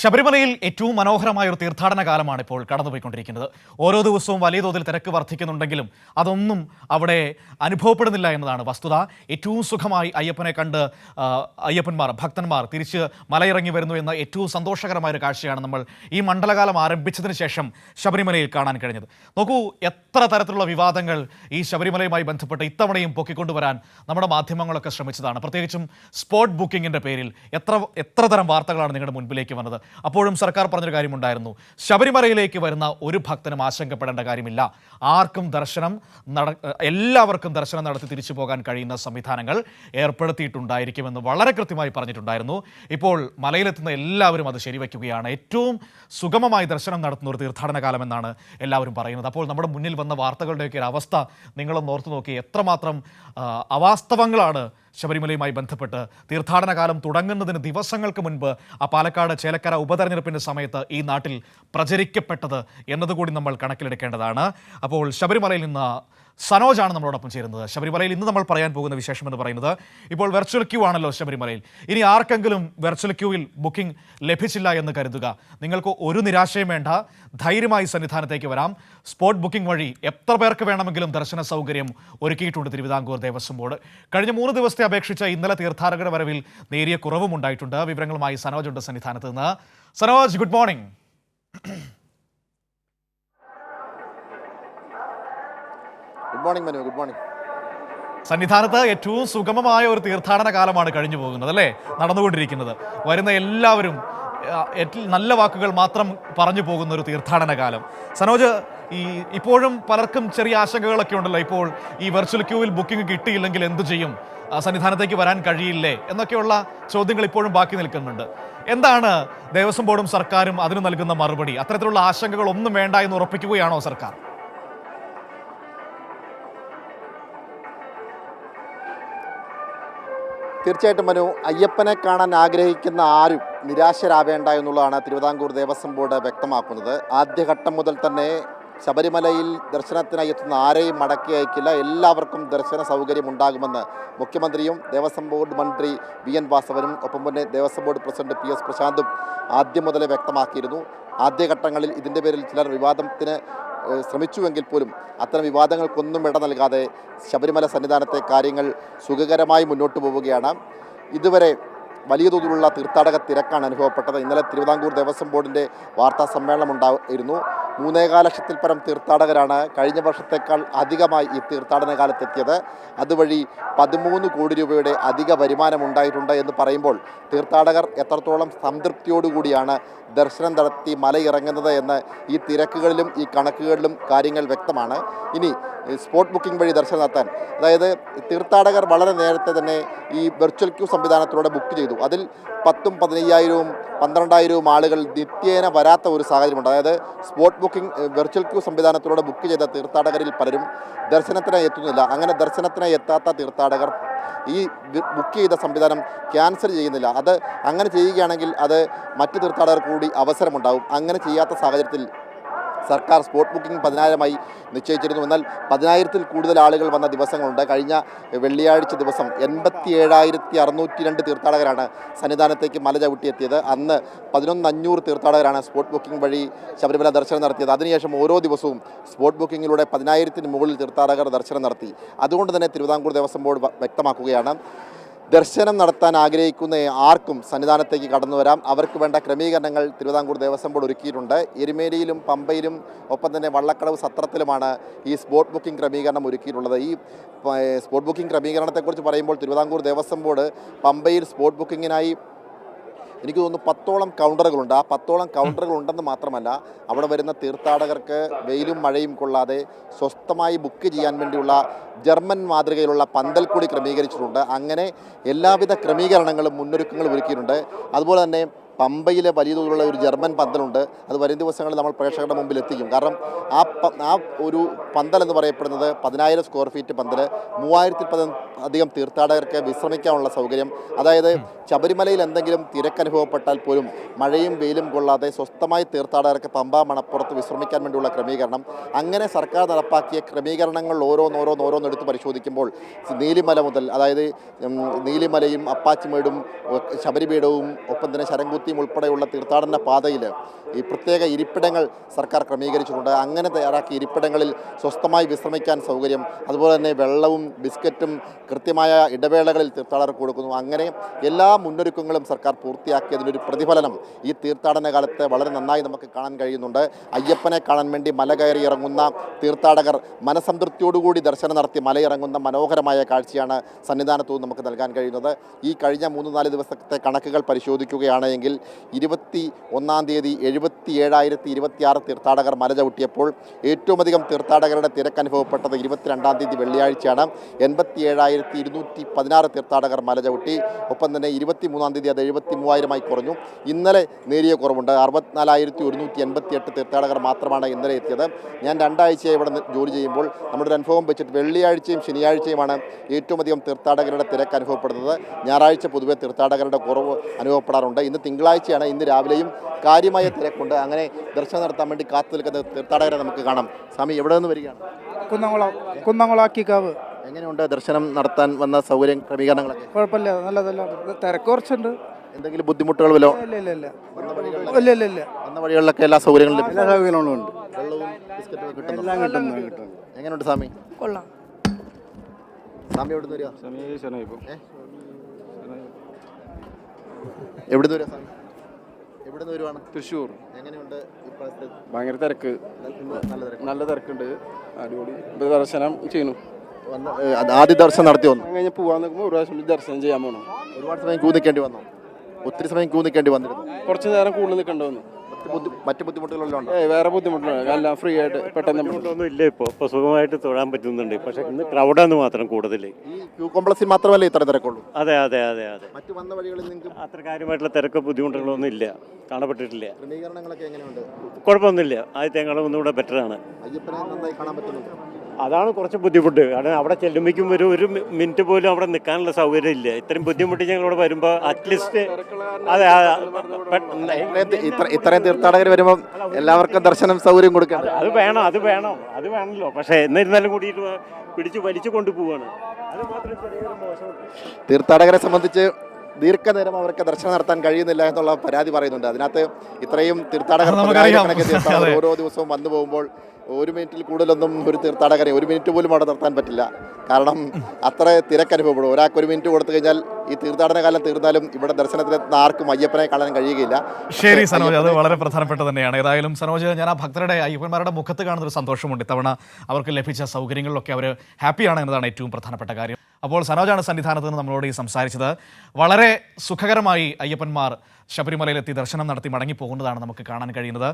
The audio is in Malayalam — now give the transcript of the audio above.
ശബരിമലയിൽ ഏറ്റവും മനോഹരമായ ഒരു തീർത്ഥാടന കാലമാണ് ഇപ്പോൾ കടന്നുപോയിക്കൊണ്ടിരിക്കുന്നത്. ഓരോ ദിവസവും വലിയ തോതിൽ തിരക്ക് വർദ്ധിക്കുന്നുണ്ടെങ്കിലും അതൊന്നും അവിടെ അനുഭവപ്പെടുന്നില്ല എന്നതാണ് വസ്തുത. ഏറ്റവും സുഖമായി അയ്യപ്പനെ കണ്ട് അയ്യപ്പന്മാർ ഭക്തന്മാർ തിരിച്ച് മലയിറങ്ങി വരുന്നു എന്ന ഏറ്റവും സന്തോഷകരമായ ഒരു കാഴ്ചയാണ് നമ്മൾ ഈ മണ്ഡലകാലം ആരംഭിച്ചതിന് ശേഷം ശബരിമലയിൽ കാണാൻ കഴിഞ്ഞത്. നോക്കൂ എത്ര തരത്തിലുള്ള വിവാദങ്ങൾ ഈ ശബരിമലയുമായി ബന്ധപ്പെട്ട് ഇത്തവണയും പൊക്കിക്കൊണ്ടുവരാൻ നമ്മുടെ മാധ്യമങ്ങളൊക്കെ ശ്രമിച്ചതാണ്. പ്രത്യേകിച്ചും സ്പോട്ട് ബുക്കിങ്ങിന്റെ പേരിൽ എത്ര എത്ര തരം വാർത്തകളാണ് നിങ്ങളുടെ മുൻപിലേക്ക് വന്നത്? അപ്പോഴും സർക്കാർ പറഞ്ഞൊരു കാര്യമുണ്ടായിരുന്നു. ശബരിമലയിലേക്ക് വരുന്ന ഒരു ഭക്തനും ആശങ്കപ്പെടേണ്ട കാര്യമില്ല. ആർക്കും ദർശനം നട എല്ലാവർക്കും ദർശനം നടത്തി തിരിച്ചു പോകാൻ കഴിയുന്ന സംവിധാനങ്ങൾ ഏർപ്പെടുത്തിയിട്ടുണ്ടായിരിക്കുമെന്ന് വളരെ കൃത്യമായി പറഞ്ഞിട്ടുണ്ടായിരുന്നു. ഇപ്പോൾ മലയിലെത്തുന്ന എല്ലാവരും അത് ശരിവയ്ക്കുകയാണ് ഏറ്റവും സുഗമമായി ദർശനം നടത്തുന്ന ഒരു തീർത്ഥാടന കാലമെന്നാണ് എല്ലാവരും പറയുന്നത്. അപ്പോൾ നമ്മുടെ മുന്നിൽ വന്ന വാർത്തകളുടെയൊക്കെ ഒരു അവസ്ഥ നിങ്ങളൊന്ന് ഓർത്തു നോക്കി എത്രമാത്രം അവാസ്തവങ്ങളാണ് ശബരിമലയുമായി ബന്ധപ്പെട്ട് തീർത്ഥാടന കാലം തുടങ്ങുന്നതിന് ദിവസങ്ങൾക്ക് മുൻപ് ആ പാലക്കാട് ചേലക്കര ഉപതെരഞ്ഞെടുപ്പിന്റെ സമയത്ത് ഈ നാട്ടിൽ പ്രചരിക്കപ്പെട്ടത് എന്നതുകൂടി നമ്മൾ കണക്കിലെടുക്കേണ്ടതാണ്. അപ്പോൾ ശബരിമലയിൽ നിന്ന് സനോജാണ് നമ്മളോടൊപ്പം ചേരുന്നത്. ശബരിമലയിൽ ഇന്ന് നമ്മൾ പറയാൻ പോകുന്ന വിശേഷം എന്ന് പറയുന്നത് ഇപ്പോൾ വെർച്വൽ ക്യൂ ആണല്ലോ ശബരിമലയിൽ. ഇനി ആർക്കെങ്കിലും വെർച്വൽ ക്യൂവിൽ ബുക്കിംഗ് ലഭിച്ചില്ല എന്ന് കരുതുക. നിങ്ങൾക്ക് ഒരു നിരാശയും വേണ്ട. ധൈര്യമായി സന്നിധാനത്തേക്ക് വരാം. സ്പോട്ട് ബുക്കിംഗ് വഴി എത്ര പേർക്ക് വേണമെങ്കിലും ദർശന സൗകര്യം ഒരുക്കിയിട്ടുണ്ട് തിരുവിതാംകൂർ ദേവസ്വം ബോർഡ്. കഴിഞ്ഞ മൂന്ന് ദിവസത്തെ അപേക്ഷിച്ച് ഇന്നലെ തീർത്ഥാടകരുടെ വരവിൽ നേരിയ കുറവും ഉണ്ടായിട്ടുണ്ട് വിവരങ്ങളുമായി സനോജ് ഉണ്ട് സന്നിധാനത്ത് നിന്ന്. Sanoj good morning good morning Manu good morning സന്നിധാനത്ത് ഏറ്റവും സുഗമമായ ഒരു തീർത്ഥാടന കാലമാണ് കഴിഞ്ഞു പോകുന്നത് അല്ലേ? നടന്നുകൊണ്ടിരിക്കുന്നത്. വരുന്ന എല്ലാവരും നല്ല വാക്കുകൾ മാത്രം പറഞ്ഞു പോകുന്ന ഒരു തീർത്ഥാടന കാലം. സനോജ് ഈ ഇപ്പോഴും പലർക്കും ചെറിയ ആശങ്കകളൊക്കെ ഉണ്ടല്ലോ. ഇപ്പോൾ ഈ വെർച്വൽ ക്യൂവിൽ ബുക്കിംഗ് കിട്ടിയില്ലെങ്കിൽ എന്തു ചെയ്യും? സന്നിധാനത്തേക്ക് വരാൻ കഴിയില്ലേ? എന്നൊക്കെയുള്ള ചോദ്യങ്ങൾ ഇപ്പോഴും ബാക്കി നിൽക്കുന്നുണ്ട്. എന്താണ് ദേവസ്വം ബോർഡും സർക്കാരും അതിന് നൽകുന്ന മറുപടി? അത്തരത്തിലുള്ള ആശങ്കകളൊന്നും വേണ്ട എന്ന് ഉറപ്പിക്കുകയാണോ സർക്കാർ? തീർച്ചയായിട്ടും മനു അയ്യപ്പനെ കാണാൻ ആഗ്രഹിക്കുന്ന ആരും നിരാശരാവേണ്ട എന്നുള്ളതാണ് തിരുവിതാംകൂർ ദേവസ്വം ബോർഡ് വ്യക്തമാക്കുന്നത്. ആദ്യഘട്ടം മുതൽ തന്നെ ശബരിമലയിൽ ദർശനത്തിനായി എത്തുന്ന ആരെയും മടക്കി അയക്കില്ല. എല്ലാവർക്കും ദർശന സൗകര്യം ഉണ്ടാകുമെന്ന് മുഖ്യമന്ത്രിയും ദേവസ്വം ബോർഡ് മന്ത്രി വി എൻ വാസവനും ഒപ്പം തന്നെ Devaswom board president P S പ്രശാന്തും ആദ്യം മുതലേ വ്യക്തമാക്കിയിരുന്നു. ആദ്യഘട്ടങ്ങളിൽ ഇതിന്റെ പേരിൽ ചിലർ വിവാദത്തിന് ശ്രമിച്ചുവെങ്കിൽ പോലും അത്തരം വിവാദങ്ങൾക്കൊന്നും ഇട നൽകാതെ ശബരിമല സന്നിധാനത്തെ കാര്യങ്ങൾ സുഖകരമായി മുന്നോട്ട് പോവുകയാണ്. ഇതുവരെ വലിയ തോതിലുള്ള തീർത്ഥാടക തിരക്കാണ് അനുഭവപ്പെട്ടത്. ഇന്നലെ തിരുവിതാംകൂർ ദേവസ്വം ബോർഡിന്റെ വാർത്താ സമ്മേളനം ഉണ്ടായിരുന്നു മൂന്നേകാൽ ലക്ഷത്തിൽ പരം തീർത്ഥാടകരാണ് കഴിഞ്ഞ വർഷത്തേക്കാൾ അധികമായി ഈ തീർത്ഥാടന കാലത്തെത്തിയത്. അതുവഴി പതിമൂന്ന് കോടി രൂപയുടെ അധിക വരുമാനം ഉണ്ടായിട്ടുണ്ട് എന്ന് പറയുമ്പോൾ തീർത്ഥാടകർ എത്രത്തോളം സംതൃപ്തിയോടുകൂടിയാണ് ദർശനം നടത്തി മലയിറങ്ങുന്നത് എന്ന് ഈ തിരക്കുകളിലും ഈ കണക്കുകളിലും കാര്യങ്ങൾ വ്യക്തമാണ്. ഇനി സ്പോട്ട് ബുക്കിംഗ് വഴി ദർശനം നടത്താൻ. അതായത് തീർത്ഥാടകർ വളരെ നേരത്തെ തന്നെ ഈ വെർച്വൽ ക്യൂ സംവിധാനത്തിലൂടെ ബുക്ക് ചെയ്തു. അതിൽ പത്തും പതിനയ്യായിരവും പന്ത്രണ്ടായിരവും ആളുകൾ നിത്യേന വരാത്ത ഒരു സാഹചര്യമുണ്ട്. അതായത് സ്പോട്ട് ബുക്കിംഗ് വെർച്വൽ ക്യൂ സംവിധാനത്തിലൂടെ ബുക്ക് ചെയ്ത തീർത്ഥാടകരിൽ പലരും ദർശനത്തിനായി എത്തുന്നില്ല. അങ്ങനെ ദർശനത്തിനായി എത്താത്ത തീർത്ഥാടകർ ഈ ബുക്ക് ചെയ്ത സംവിധാനം ക്യാൻസൽ ചെയ്യുന്നില്ല. അത് അങ്ങനെ ചെയ്യുകയാണെങ്കിൽ അത് മറ്റ് തീർത്ഥാടകർ കൂടി അവസരമുണ്ടാവും. അങ്ങനെ ചെയ്യാത്ത സാഹചര്യത്തിൽ സർക്കാർ സ്പോട്ട് ബുക്കിംഗ് പതിനായിരമായി നിശ്ചയിച്ചിരുന്നു. എന്നാൽ പതിനായിരത്തിൽ കൂടുതൽ ആളുകൾ വന്ന ദിവസങ്ങളുണ്ട്. കഴിഞ്ഞ വെള്ളിയാഴ്ച ദിവസം എൺപത്തി ഏഴായിരത്തി അറുന്നൂറ്റി രണ്ട് തീർത്ഥാടകരാണ് സന്നിധാനത്തേക്ക് മല ചവിട്ടിയെത്തിയത്. അന്ന് പതിനൊന്ന് അഞ്ഞൂറ് തീർത്ഥാടകരാണ് സ്പോട്ട് ബുക്കിംഗ് വഴി ശബരിമല ദർശനം നടത്തിയത്. അതിനുശേഷം ഓരോ ദിവസവും സ്പോട്ട് ബുക്കിങ്ങിലൂടെ പതിനായിരത്തിന് മുകളിൽ തീർത്ഥാടകർ ദർശനം നടത്തി. അതുകൊണ്ട് തന്നെ തിരുവിതാംകൂർ ദേവസ്വം ബോർഡ് വ്യക്തമാക്കുകയാണ്. ദർശനം നടത്താൻ ആഗ്രഹിക്കുന്ന ആർക്കും സന്നിധാനത്തേക്ക് കടന്നു വരാം. അവർക്ക് വേണ്ട ക്രമീകരണങ്ങൾ തിരുവിതാംകൂർ ദേവസ്വം ബോർഡ് ഒരുക്കിയിട്ടുണ്ട്. എരുമേലിയിലും പമ്പയിലും ഒപ്പം തന്നെ വള്ളക്കടവ് സത്രത്തിലുമാണ് ഈ സ്പോട്ട് ബുക്കിംഗ് ക്രമീകരണം ഒരുക്കിയിട്ടുള്ളത്. ഈ സ്പോട്ട് ബുക്കിംഗ് ക്രമീകരണത്തെക്കുറിച്ച് പറയുമ്പോൾ തിരുവിതാംകൂർ ദേവസ്വം ബോർഡ് പമ്പയിൽ സ്പോട്ട് ബുക്കിങ്ങിനായി എനിക്ക് തോന്നുന്നു പത്തോളം കൗണ്ടറുകളുണ്ട് ആ പത്തോളം കൗണ്ടറുകൾ ഉണ്ടെന്ന് മാത്രമല്ല അവിടെ വരുന്ന തീർത്ഥാടകർക്ക് വെയിലും മഴയും കൊള്ളാതെ സ്വസ്ഥമായി ബുക്ക് ചെയ്യാൻ വേണ്ടിയുള്ള ജർമ്മൻ മാതൃകയിലുള്ള പന്തൽ കൂടി ക്രമീകരിച്ചിട്ടുണ്ട്. അങ്ങനെ എല്ലാവിധ ക്രമീകരണങ്ങളും മുന്നൊരുക്കങ്ങളും ഒരുക്കിയിട്ടുണ്ട്. അതുപോലെ തന്നെ പമ്പയിലെ വലിയ തോതിലുള്ള ഒരു ജർമ്മൻ പന്തലുണ്ട്. അത് വരും ദിവസങ്ങളിൽ നമ്മൾ പ്രേക്ഷകരുടെ മുമ്പിൽ എത്തിക്കും. കാരണം ആ ആ ഒരു പന്തൽ എന്ന് പറയപ്പെടുന്നത് പതിനായിരം സ്ക്വയർ ഫീറ്റ് പന്തൽ മൂവായിരത്തി പതി അധികം തീർത്ഥാടകർക്ക് വിശ്രമിക്കാനുള്ള സൗകര്യം. അതായത് ശബരിമലയിൽ എന്തെങ്കിലും തിരക്കനുഭവപ്പെട്ടാൽ പോലും മഴയും വെയിലും കൊള്ളാതെ സ്വസ്ഥമായി തീർത്ഥാടകർക്ക് പമ്പ മണപ്പുറത്ത് വിശ്രമിക്കാൻ വേണ്ടിയുള്ള ക്രമീകരണം. അങ്ങനെ സർക്കാർ നടപ്പാക്കിയ ക്രമീകരണങ്ങൾ ഓരോന്നോരോന്ന് ഓരോന്നെടുത്ത് പരിശോധിക്കുമ്പോൾ നീലിമല മുതൽ അതായത് നീലിമലയും അപ്പാച്ചിമേടും ശബരിപീഠവും ഒപ്പം തന്നെ ശരംകുത്തി പ്രവൃത്തിയും ഉൾപ്പെടെയുള്ള തീർത്ഥാടന പാതയിൽ ഈ പ്രത്യേക ഇരിപ്പിടങ്ങൾ സർക്കാർ ക്രമീകരിച്ചിട്ടുണ്ട്. അങ്ങനെ തയ്യാറാക്കിയ ഇരിപ്പിടങ്ങളിൽ സ്വസ്ഥമായി വിശ്രമിക്കാൻ സൗകര്യം അതുപോലെ തന്നെ വെള്ളവും ബിസ്ക്കറ്റും കൃത്യമായ ഇടവേളകളിൽ തീർത്ഥാടകർക്ക് കൊടുക്കുന്നു. അങ്ങനെ എല്ലാ മുന്നൊരുക്കങ്ങളും സർക്കാർ പൂർത്തിയാക്കിയതിനൊരു പ്രതിഫലനം ഈ തീർത്ഥാടന കാലത്ത് വളരെ നന്നായി നമുക്ക് കാണാൻ കഴിയുന്നുണ്ട്. അയ്യപ്പനെ കാണാൻ വേണ്ടി മല കയറി ഇറങ്ങുന്ന തീർത്ഥാടകർ മനസംതൃപ്തിയോടുകൂടി ദർശനം നടത്തി മലയിറങ്ങുന്ന മനോഹരമായ കാഴ്ചയാണ് സന്നിധാനത്തു നമുക്ക് നൽകാൻ കഴിയുന്നത്. ഈ കഴിഞ്ഞ മൂന്ന് നാല് ദിവസത്തെ കണക്കുകൾ പരിശോധിക്കുകയാണെങ്കിൽ ഇരുപത്തി ഒന്നാം തീയതി എഴുപത്തി ഏഴായിരത്തി ഇരുപത്തിയാറ് തീർത്ഥാടകർ മല ചവിട്ടിയപ്പോൾ ഏറ്റവും അധികം തീർത്ഥാടകരുടെ തിരക്ക് അനുഭവപ്പെട്ടത് ഇരുപത്തിരണ്ടാം തീയതി വെള്ളിയാഴ്ചയാണ്. എൺപത്തി ഏഴായിരത്തി ഇരുന്നൂറ്റി പതിനാറ് തീർത്ഥാടകർ മല ചവിട്ടി ഒപ്പം തന്നെ ഇരുപത്തി മൂന്നാം തീയതി അത് എഴുപത്തി മൂവായിരമായി കുറഞ്ഞു. ഇന്നലെ നേരിയ കുറവുണ്ട്. അറുപത്തിനാലായിരത്തി ഒരുന്നൂറ്റി എൺപത്തി എട്ട് തീർത്ഥാടകർ മാത്രമാണ് ഇന്നലെ എത്തിയത്. ഞാൻ രണ്ടാഴ്ചയായി ഇവിടെ ജോലി ചെയ്യുമ്പോൾ നമ്മുടെ ഒരു അനുഭവം വെച്ചിട്ട് വെള്ളിയാഴ്ചയും ശനിയാഴ്ചയുമാണ് ഏറ്റവും അധികം തീർത്ഥാടകരുടെ തിരക്ക് അനുഭവപ്പെടുന്നത് ഞായറാഴ്ച പൊതുവെ തീർത്ഥാടകരുടെ കുറവ് അനുഭവപ്പെടാറുണ്ട്. ഇന്ന് തിങ്കളാഴ്ചയാണ് ഇന്ന് രാവിലെയും കാര്യമായ തിരക്കുണ്ട്. അങ്ങനെ ദർശനം നടത്താൻ വേണ്ടി കാത്തു നിൽക്കുന്ന തീർത്ഥാടകരെ നമുക്ക് കാണാം. സ്വാമി എവിടെ നിന്ന് വരികയാണ്? കുന്നംകുളം കുന്നംകുളാക്കിക്കാവ് എങ്ങനെയുണ്ട് ദർശനം നടത്താൻ വന്ന സൗകര്യം ക്രമീകരണങ്ങളൊക്കെ? കുഴപ്പമില്ല നല്ലതല്ല. തിരക്ക് കുറച്ചുണ്ട്. എന്തെങ്കിലും ബുദ്ധിമുട്ടുകൾ വല്ലോ ഇല്ല ഇല്ല ഇല്ല. ഇല്ല ഇല്ല ഇല്ല. വന്ന വഴികളിലൊക്കെ എല്ലാ സൗകര്യങ്ങളും എല്ലാ സൗകര്യങ്ങളും ഉണ്ട്. വെള്ളവും ബിസ്ക്കറ്റും കിട്ടുന്നു എങ്ങനെയുണ്ട് സ്വാമി? കൊള്ളാം. സ്വാമി എവിടെ നിന്ന് വരിക ഏ? എവിടെ നിന്ന് വരിക സ്വാമി എവിടെ നിന്ന് വരുവാണ്? തൃശ്ശൂർ. എങ്ങനെയുണ്ട് ഇപ്പോഴത്തെ ഭയങ്കര തിരക്ക്. നല്ല തിരക്ക്. നല്ല തിരക്കുണ്ട്. അടിപൊളി. ദർശനം ചെയ്യുന്നു. ആദ്യ ദർശനം നടത്തി വന്നു. കഴിഞ്ഞ് പോവാൻ നോക്കുമ്പോൾ ഒരു പ്രാവശ്യം ദർശനം ചെയ്യാൻ പോകണം ഒരുപാട് സമയം ക്യൂ നിൽക്കേണ്ടി വന്നു. ഒത്തിരി സമയം ക്യൂ നിൽക്കേണ്ടി വന്നിരുന്നു. കുറച്ച് നേരം കൂടുതൽ നിൽക്കേണ്ടി വന്നു. മറ്റ് ബുദ്ധി മറ്റ് ബുദ്ധിമുട്ടുകളെല്ലാം ഉണ്ട്? വേറെ ബുദ്ധിമുട്ടുണ്ട് എല്ലാം ഫ്രീ ആയിട്ട് പെട്ടെന്ന് ബുദ്ധിമുട്ടൊന്നും ഇല്ല ഇപ്പോൾ ഇപ്പോൾ സുഖമായിട്ട് തൊഴാൻ പറ്റുന്നുണ്ട്. പക്ഷേ ഇന്ന് ക്രൗഡാന്ന് മാത്രം കൂടുതൽ ഈ ക്യൂ കോംപ്ലക്സിൽ മാത്രമല്ല ഇത്ര തിരക്കുള്ളൂ? അതെ അതെ അതെ അതെ. മറ്റു വന്ന വഴികളിൽ നിങ്ങൾക്ക് അത്ര കാര്യമായിട്ടുള്ള തിരക്ക് ബുദ്ധിമുട്ടുകളൊന്നും ഇല്ല. കാണപ്പെട്ടിട്ടില്ല. ക്രമീകരണങ്ങളൊക്കെ എങ്ങനെയുണ്ട്? കുഴപ്പമൊന്നുമില്ല. ആദ്യത്തെ ഒന്നുകൂടെ ബെറ്ററാണ് അയ്യപ്പനെ നന്നായി കാണാൻ പറ്റുന്നു അതാണ് കുറച്ച് ബുദ്ധിമുട്ട്. കാരണം അവിടെ ചെല്ലുമ്പോഴേക്കും ഒരു ഒരു മിനിറ്റ് പോലും അവിടെ നിൽക്കാനുള്ള സൗകര്യം ഇല്ല. ഇത്രയും ബുദ്ധിമുട്ട് ഞങ്ങൾ ഇവിടെ വരുമ്പോൾ അറ്റ്ലീസ്റ്റ് അതെ ഇത്രയും ഇത്ര ഇത്രയും തീർത്ഥാടകർ വരുമ്പോൾ എല്ലാവർക്കും ദർശനം സൗകര്യം കൊടുക്കാം അത് വേണം അത് വേണം അത് വേണമല്ലോ പക്ഷേ എന്നിരുന്നാലും കൂടിയിട്ട് പിടിച്ച് വലിച്ചു കൊണ്ടുപോവാണ്. അത് മാത്രം തീർത്ഥാടകരെ സംബന്ധിച്ച് ദീർഘനേരം അവർക്ക് ദർശനം നടത്താൻ കഴിയുന്നില്ല എന്നുള്ള പരാതി പറയുന്നുണ്ട്. അതിനകത്ത് ഇത്രയും തീർത്ഥാടകർ. ഓരോ ദിവസവും വന്നു പോകുമ്പോൾ ഒരു മിനിറ്റിൽ കൂടുതലൊന്നും ഒരു തീർത്ഥാടകരെ ഒരു മിനിറ്റ് പോലും അവിടെ നിർത്താൻ പറ്റില്ല. കാരണം അത്ര തിരക്ക് അനുഭവപ്പെടും. ഒരാൾക്ക് ഒരു മിനിറ്റ് കൊടുത്തു കഴിഞ്ഞാൽ ഈ തീർത്ഥാടന കാലം തീർന്നാലും ഇവിടെ ദർശനത്തിനെത്തുന്ന ആർക്കും അയ്യപ്പനെ കാണാൻ കഴിയുകയില്ല. ശരി സനോജ്. അത് വളരെ പ്രധാനപ്പെട്ട തന്നെയാണ്. ഏതായാലും സനോജ് ഞാൻ ആ ഭക്തരുടെ അയ്യപ്പന്മാരുടെ മുഖത്ത് കാണുന്ന ഒരു സന്തോഷമുണ്ട്. ഇത്തവണ അവർക്ക് ലഭിച്ച സൗകര്യങ്ങളിലൊക്കെ അവർ ഹാപ്പിയാണ് എന്നതാണ് ഏറ്റവും പ്രധാനപ്പെട്ട കാര്യം. അപ്പോൾ സനോജാണ് സന്നിധാനത്ത് നിന്ന് നമ്മളോട് ഈ സംസാരിച്ചത്. വളരെ സുഖകരമായി അയ്യപ്പന്മാർ ശബരിമലയിലെത്തി ദർശനം നടത്തി മടങ്ങി പോകുന്നതാണ് നമുക്ക് കാണാൻ കഴിയുന്നത്.